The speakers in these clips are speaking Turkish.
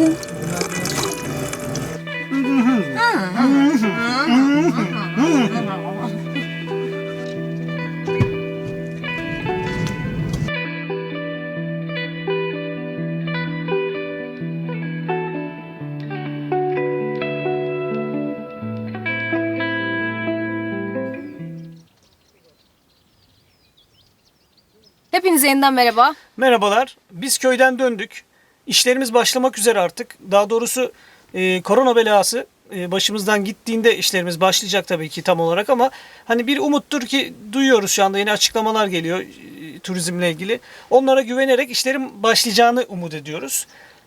Günaydın. Hepinize yeniden merhaba. Merhabalar. Biz köyden döndük. İşlerimiz başlamak üzere artık. Daha doğrusu e, korona belası e, başımızdan gittiğinde işlerimiz başlayacak tabii ki tam olarak ama hani bir umuttur ki duyuyoruz şu anda yeni açıklamalar geliyor e, turizmle ilgili. Onlara güvenerek işlerin başlayacağını umut ediyoruz.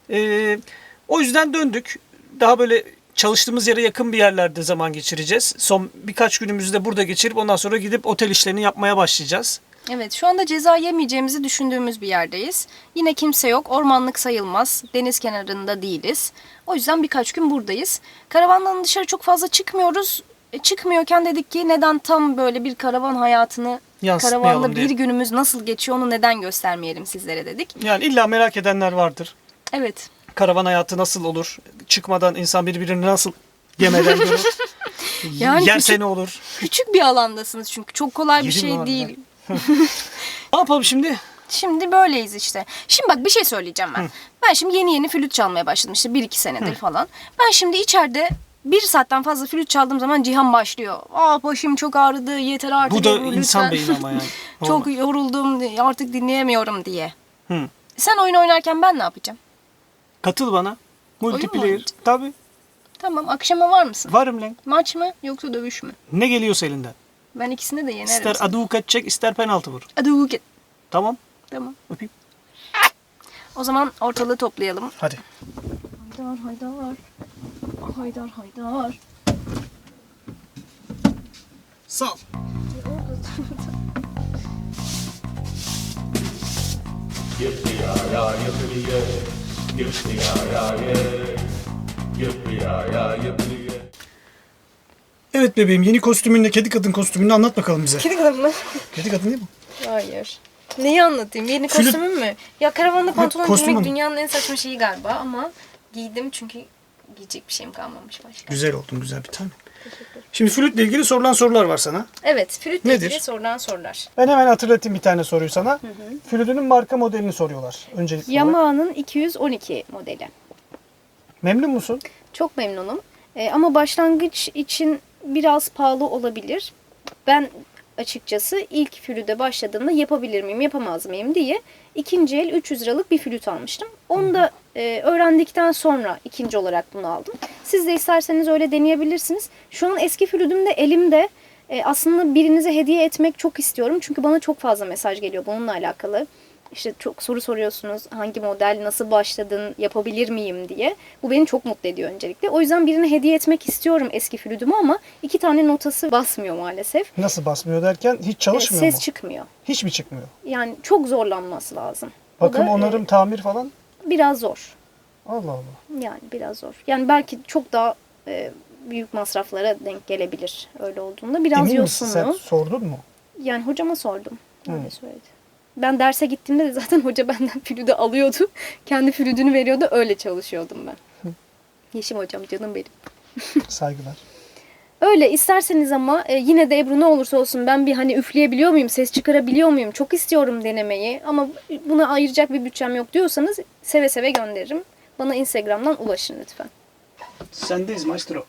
E, o yüzden döndük. Daha böyle çalıştığımız yere yakın bir yerlerde zaman geçireceğiz. Son birkaç günümüzü de burada geçirip ondan sonra gidip otel işlerini yapmaya başlayacağız. Evet şu anda ceza yemeyeceğimizi düşündüğümüz bir yerdeyiz. Yine kimse yok. Ormanlık sayılmaz. Deniz kenarında değiliz. O yüzden birkaç gün buradayız. Karavandan dışarı çok fazla çıkmıyoruz. E, çıkmıyorken dedik ki neden tam böyle bir karavan hayatını karavanda diye. bir günümüz nasıl geçiyor onu neden göstermeyelim sizlere dedik. Yani illa merak edenler vardır. Evet. karavan hayatı nasıl olur? Çıkmadan insan birbirini nasıl yemeden görür? Yani Yerse küçük- ne olur? Küçük bir alandasınız çünkü çok kolay bir Yedi mi şey değil. Ne yapalım şimdi? Şimdi böyleyiz işte. Şimdi bak bir şey söyleyeceğim ben. Ben şimdi yeni yeni flüt çalmaya başladım işte bir iki senedir falan. Ben şimdi içeride bir saatten fazla flüt çaldığım zaman Cihan başlıyor. Aa başım çok ağrıdı yeter artık. Bu da Ebru, insan lütfen." beyni ama yani. çok yoruldum artık dinleyemiyorum diye. Hı. Sen oyun oynarken ben ne yapacağım? Katıl bana. mu Multiplayer. Tabii. Tamam akşama var mısın? Varım lan. Maç mı yoksa dövüş mü? Ne geliyorsa elinden. Ben ikisini de yenerim. İster seni. çek ister penaltı vur. Git. Tamam. Tamam. Öpeyim. O zaman ortalığı toplayalım. Hadi. Haydar haydar. Haydar haydar. Sağ ol. Yippee-yi-yi, yippee-yi-yi, yippee-yi-yi, yippee-yi-yi, yippee-yi-yi. Evet bebeğim yeni kostümünle kedi kadın kostümünü anlat bakalım bize. Kedi kadın mı? Kedi kadın değil mi? Hayır. Neyi anlatayım? Yeni Flüt- kostümüm mü? Ya karavanda pantolon kostüm giymek dünyanın en saçma şeyi galiba ama giydim çünkü giyecek bir şeyim kalmamış başka. Güzel oldun güzel bir tane. Şimdi flütle ilgili sorulan sorular var sana. Evet, flütle Nedir? ilgili sorulan sorular. Ben hemen hatırlatayım bir tane soruyu sana. Flütünün marka modelini soruyorlar öncelikle. Yamaha'nın 212 modeli. Memnun musun? Çok memnunum. Ee, ama başlangıç için biraz pahalı olabilir. Ben açıkçası ilk flüde başladığımda yapabilir miyim, yapamaz mıyım diye ikinci el 300 liralık bir flüt almıştım. Onu da e, öğrendikten sonra ikinci olarak bunu aldım. Siz de isterseniz öyle deneyebilirsiniz. Şu an eski flütüm de elimde. E, aslında birinize hediye etmek çok istiyorum. Çünkü bana çok fazla mesaj geliyor bununla alakalı. İşte çok soru soruyorsunuz. Hangi model, nasıl başladın, yapabilir miyim diye. Bu beni çok mutlu ediyor öncelikle. O yüzden birine hediye etmek istiyorum eski flütümü ama iki tane notası basmıyor maalesef. Nasıl basmıyor derken hiç E, çalışmıyor Ses mu? çıkmıyor. Hiç mi çıkmıyor? Yani çok zorlanması lazım. Bakım, da, e, onarım, tamir falan? biraz zor. Allah Allah. Yani biraz zor. Yani belki çok daha e, büyük masraflara denk gelebilir öyle olduğunda. Biraz Emin misin? Sen yosunlu. sordun mu? Yani hocama sordum. Öyle Hı. söyledi. Ben derse gittiğimde de zaten hoca benden flütü alıyordu. Kendi flütünü veriyordu. Öyle çalışıyordum ben. Yeşim hocam canım benim. Saygılar. Öyle isterseniz ama e, yine de Ebru ne olursa olsun ben bir hani üfleyebiliyor muyum, ses çıkarabiliyor muyum? Çok istiyorum denemeyi ama buna ayıracak bir bütçem yok diyorsanız seve seve gönderirim. Bana Instagram'dan ulaşın lütfen. Sendeyiz maestro.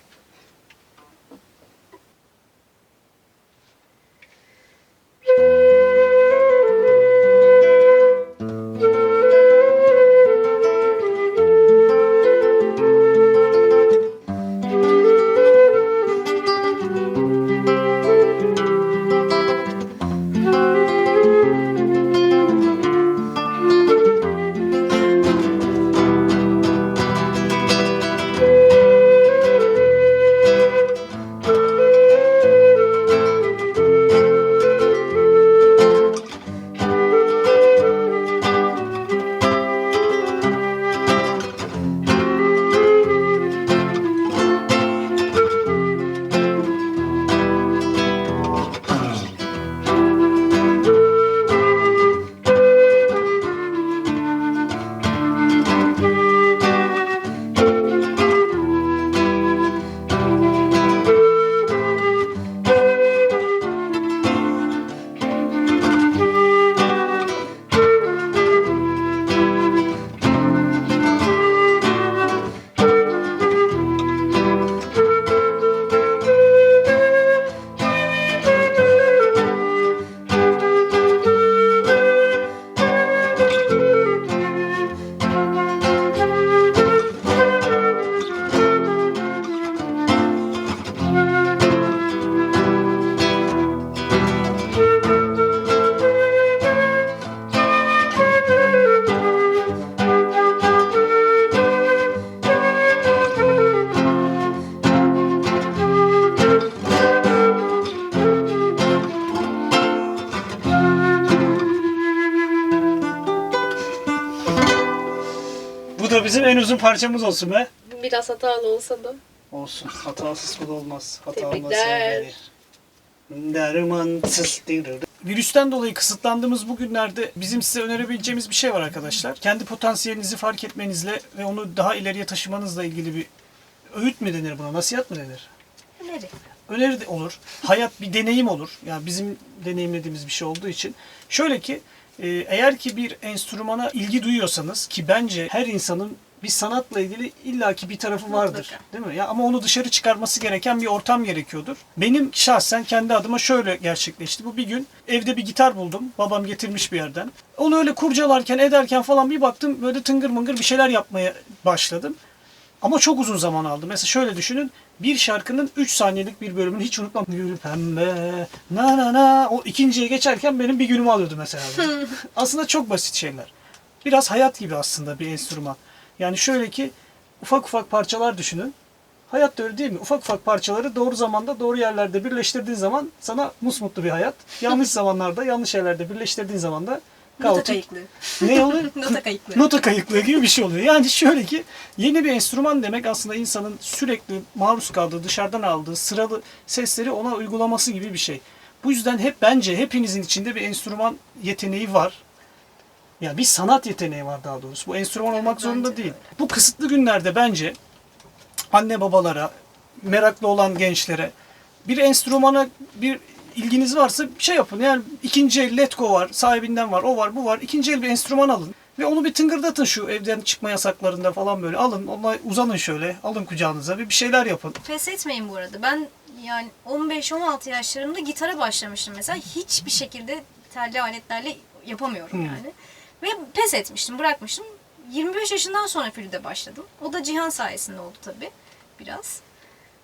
Uzun parçamız olsun be. Biraz hatalı olsa da. Olsun. Hatasız kul olmaz. Hata olmaz. Tebrikler. Dermansız. Virüsten dolayı kısıtlandığımız bu günlerde bizim size önerebileceğimiz bir şey var arkadaşlar. Kendi potansiyelinizi fark etmenizle ve onu daha ileriye taşımanızla ilgili bir öğüt mü denir buna, nasihat mı denir? Öneri. öneri de olur. Hayat bir deneyim olur. Yani bizim deneyimlediğimiz bir şey olduğu için. Şöyle ki e, eğer ki bir enstrümana ilgi duyuyorsanız ki bence her insanın bir sanatla ilgili illaki bir tarafı vardır. Mutlaka. Değil mi? Ya ama onu dışarı çıkarması gereken bir ortam gerekiyordur. Benim şahsen kendi adıma şöyle gerçekleşti. Bu bir gün evde bir gitar buldum. Babam getirmiş bir yerden. Onu öyle kurcalarken ederken falan bir baktım böyle tıngır mıngır bir şeyler yapmaya başladım. Ama çok uzun zaman aldı. Mesela şöyle düşünün. Bir şarkının 3 saniyelik bir bölümünü hiç unutmam. Gül pembe na na na. O ikinciye geçerken benim bir günümü alıyordu mesela. aslında çok basit şeyler. Biraz hayat gibi aslında bir enstrüman. Yani şöyle ki ufak ufak parçalar düşünün. Hayat da öyle değil mi? Ufak ufak parçaları doğru zamanda doğru yerlerde birleştirdiğin zaman sana musmutlu bir hayat. Yanlış zamanlarda yanlış yerlerde birleştirdiğin zaman da Nota kaotik. kayıklığı. Ne oluyor? Nota kayıklığı. Nota kayıklığı gibi bir şey oluyor. Yani şöyle ki yeni bir enstrüman demek aslında insanın sürekli maruz kaldığı, dışarıdan aldığı sıralı sesleri ona uygulaması gibi bir şey. Bu yüzden hep bence hepinizin içinde bir enstrüman yeteneği var. Ya bir sanat yeteneği var daha doğrusu. Bu enstrüman olmak zorunda değil. Bu kısıtlı günlerde bence anne babalara, meraklı olan gençlere bir enstrümana bir ilginiz varsa bir şey yapın. Yani ikinci el Letgo var, sahibinden var, o var, bu var. İkinci el bir enstrüman alın. Ve onu bir tıngırdatın şu evden çıkma yasaklarında falan böyle. Alın, onunla uzanın şöyle, alın kucağınıza ve bir şeyler yapın. Pes etmeyin bu arada. Ben yani 15-16 yaşlarımda gitara başlamıştım mesela. Hiçbir şekilde telli aletlerle yapamıyorum Hmm. Ve pes etmiştim, bırakmıştım. 25 yaşından sonra flüte başladım. O da Cihan sayesinde oldu tabii biraz.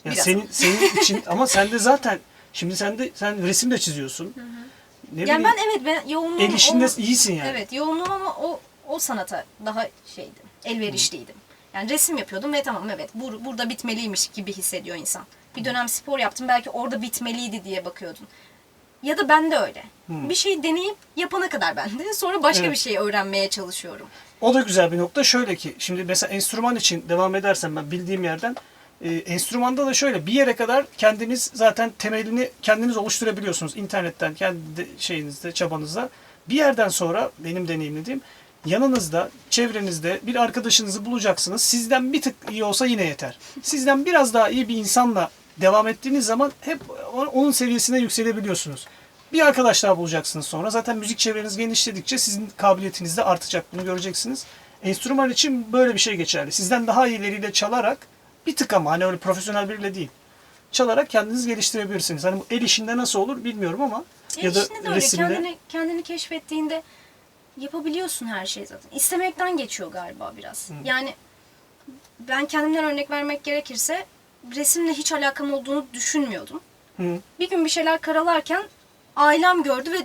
Ya Biraz. senin senin için ama sen de zaten şimdi sen de sen resim de çiziyorsun. Ne yani bileyim, ben evet ben yoğunluğum el işinde o- iyisin yani. Evet yoğunluğum ama o o sanata daha şeydim. Elverişliydim. Yani resim yapıyordum ve tamam evet bur- burada bitmeliymiş gibi hissediyor insan. Bir dönem spor yaptım belki orada bitmeliydi diye bakıyordun. Ya da ben de öyle. Bir şey deneyip yapana kadar ben de sonra başka Evet. bir şey öğrenmeye çalışıyorum. O da güzel bir nokta. Şöyle ki şimdi mesela enstrüman için devam edersem ben bildiğim yerden e, enstrümanda da şöyle bir yere kadar kendiniz zaten temelini kendiniz oluşturabiliyorsunuz internetten kendi de- şeyinizde çabanızda. Bir yerden sonra benim deneyimlediğim yanınızda çevrenizde bir arkadaşınızı bulacaksınız. Sizden bir tık iyi olsa yine yeter. Sizden biraz daha iyi bir insanla devam ettiğiniz zaman hep onun seviyesine yükselebiliyorsunuz. Bir arkadaş daha bulacaksınız sonra. Zaten müzik çevreniz genişledikçe sizin kabiliyetiniz de artacak. Bunu göreceksiniz. Enstrüman için böyle bir şey geçerli. Sizden daha iyileriyle çalarak bir tık ama hani öyle profesyonel biriyle değil. Çalarak kendinizi geliştirebilirsiniz. Hani bu el işinde nasıl olur bilmiyorum ama El ya da de öyle. resimde. Kendini, kendini keşfettiğinde yapabiliyorsun her şeyi zaten. İstemekten geçiyor galiba biraz. Yani ben kendimden örnek vermek gerekirse resimle hiç alakam olduğunu düşünmüyordum. Hı. Bir gün bir şeyler karalarken ailem gördü ve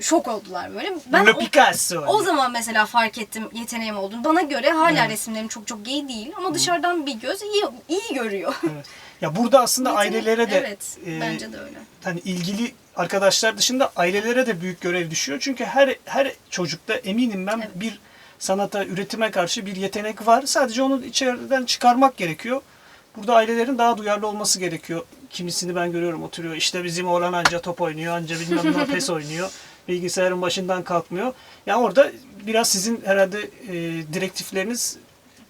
şok oldular böyle. Ben o, Picasso. o zaman mesela fark ettim yeteneğim olduğunu. Bana göre hala resimlerim çok çok iyi değil ama dışarıdan bir göz iyi iyi görüyor. Evet. Ya burada aslında Yetenek- ailelere de evet, e, bence de öyle. hani ilgili arkadaşlar dışında ailelere de büyük görev düşüyor. Çünkü her her çocukta eminim ben Evet. bir sanata, üretime karşı bir yetenek var. Sadece onu içeriden çıkarmak gerekiyor. Burada ailelerin daha duyarlı olması gerekiyor. Kimisini ben görüyorum oturuyor. İşte bizim oğlan anca top oynuyor, anca bilmem ne pes oynuyor. Bilgisayarın başından kalkmıyor. Yani orada biraz sizin herhalde e, direktifleriniz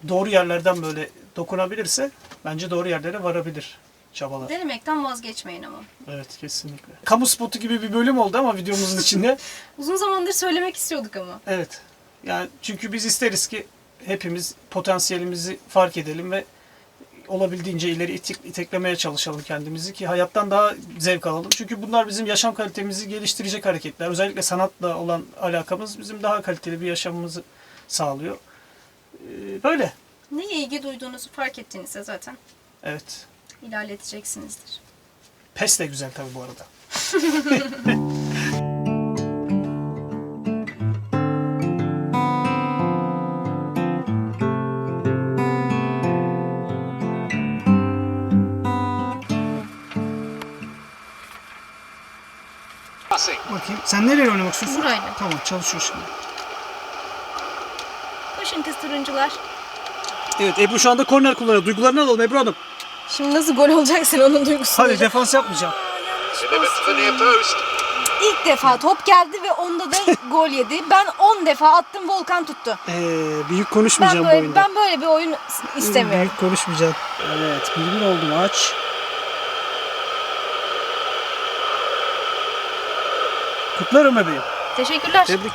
doğru yerlerden böyle dokunabilirse bence doğru yerlere varabilir çabalar. Denemekten vazgeçmeyin ama. Evet kesinlikle. Kamu spotu gibi bir bölüm oldu ama videomuzun içinde. Uzun zamandır söylemek istiyorduk ama. Evet. Yani çünkü biz isteriz ki hepimiz potansiyelimizi fark edelim ve olabildiğince ileri itik, iteklemeye çalışalım kendimizi ki hayattan daha zevk alalım. Çünkü bunlar bizim yaşam kalitemizi geliştirecek hareketler. Özellikle sanatla olan alakamız bizim daha kaliteli bir yaşamımızı sağlıyor. Ee, Böyle. Neye ilgi duyduğunuzu fark ettiğinizde zaten Evet. ilerleteceksinizdir. Pes de güzel tabii bu arada. Bakayım. Sen nereye oynamak istiyorsun? Burayla. Tamam çalışıyor şimdi. Koşun kız turuncular. Evet Ebru şu anda korner kullanıyor. Duygularını alalım Ebru Hanım. Şimdi nasıl gol olacaksın onun duygusu. Hadi defans yapmayacağım. İlk defa top geldi ve onda da gol yedi. Ben 10 defa attım Volkan tuttu. Ee, büyük Ben konuşmayacağım bu böyle, oyunda. ben böyle bir oyun istemiyorum. Büyük konuşmayacağım. Evet, bir bir oldu maç. Kutlarım bebeğim. Teşekkürler. Tebrik.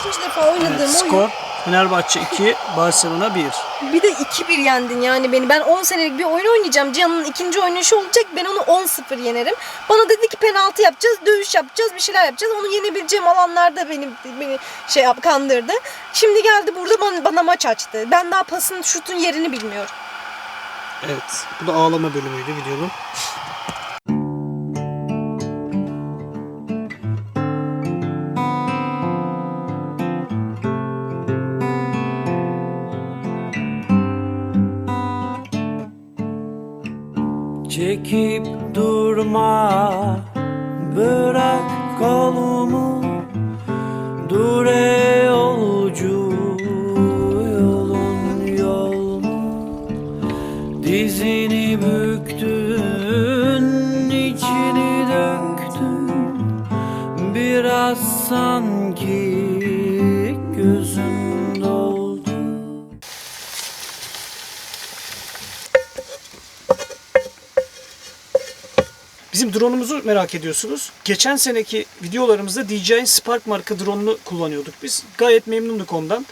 İkinci defa oynadığım Evet, oyun. skor Fenerbahçe 2, Barcelona 1. Bir de 2-1 yendin yani beni. Ben 10 senelik bir oyun oynayacağım. Cihan'ın ikinci oynayışı olacak. Ben onu 10-0 yenerim. Bana dedi ki penaltı yapacağız, dövüş yapacağız, bir şeyler yapacağız. Onu yenebileceğim alanlarda benim beni şey yap, kandırdı. Şimdi geldi burada bana, bana maç açtı. Ben daha pasın, şutun yerini bilmiyorum. Evet, bu da ağlama bölümüydü videonun. my Bizim drone'umuzu merak ediyorsunuz. Geçen seneki videolarımızda DJI Spark marka drone'unu kullanıyorduk biz. Gayet memnunduk ondan.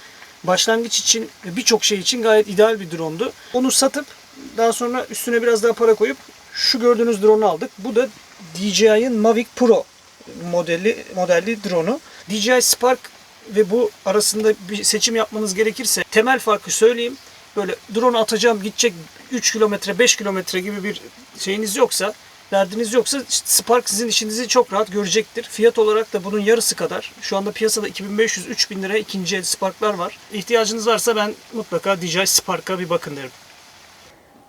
Başlangıç için ve birçok şey için gayet ideal bir drone'du. Onu satıp daha sonra üstüne biraz daha para koyup şu gördüğünüz drone'u aldık. Bu da DJI'ın Mavic Pro modeli modelli drone'u. DJI Spark ve bu arasında bir seçim yapmanız gerekirse temel farkı söyleyeyim. Böyle drone atacağım gidecek 3 kilometre 5 kilometre gibi bir şeyiniz yoksa derdiniz yoksa Spark sizin işinizi çok rahat görecektir. Fiyat olarak da bunun yarısı kadar. Şu anda piyasada 2500-3000 lira ikinci el Spark'lar var. İhtiyacınız varsa ben mutlaka DJI Spark'a bir bakın derim.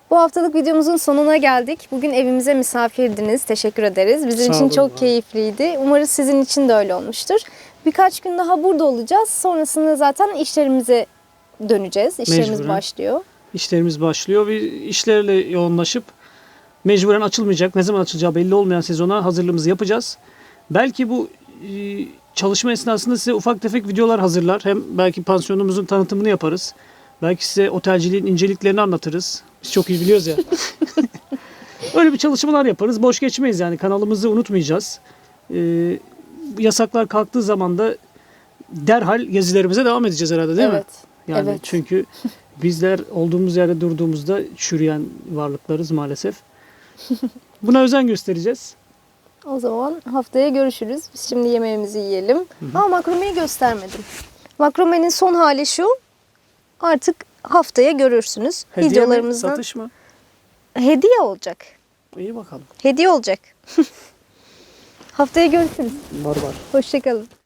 Bu haftalık videomuzun sonuna geldik. Bugün evimize misafirdiniz. Teşekkür ederiz. Bizim Sağ için olun. çok keyifliydi. Umarız sizin için de öyle olmuştur. Birkaç gün daha burada olacağız. Sonrasında zaten işlerimize döneceğiz. İşlerimiz Mecburen. başlıyor. işlerimiz başlıyor ve işlerle yoğunlaşıp mecburen açılmayacak. Ne zaman açılacağı belli olmayan sezona hazırlığımızı yapacağız. Belki bu e, çalışma esnasında size ufak tefek videolar hazırlar. Hem belki pansiyonumuzun tanıtımını yaparız. Belki size otelciliğin inceliklerini anlatırız. Biz çok iyi biliyoruz ya. Öyle bir çalışmalar yaparız. Boş geçmeyiz yani. Kanalımızı unutmayacağız. E, yasaklar kalktığı zaman da derhal gezilerimize devam edeceğiz herhalde değil mi? evet. Yani Evet. çünkü bizler olduğumuz yerde durduğumuzda çürüyen varlıklarız maalesef. Buna özen göstereceğiz. O zaman haftaya görüşürüz. Biz şimdi yemeğimizi yiyelim. Ama makromeyi göstermedim. Makromenin son hali şu. Artık haftaya görürsünüz. Hediye mi, Videolarımızdan satış mı? hediye olacak. İyi bakalım. Hediye olacak. haftaya görüşürüz. Var var. Hoşçakalın.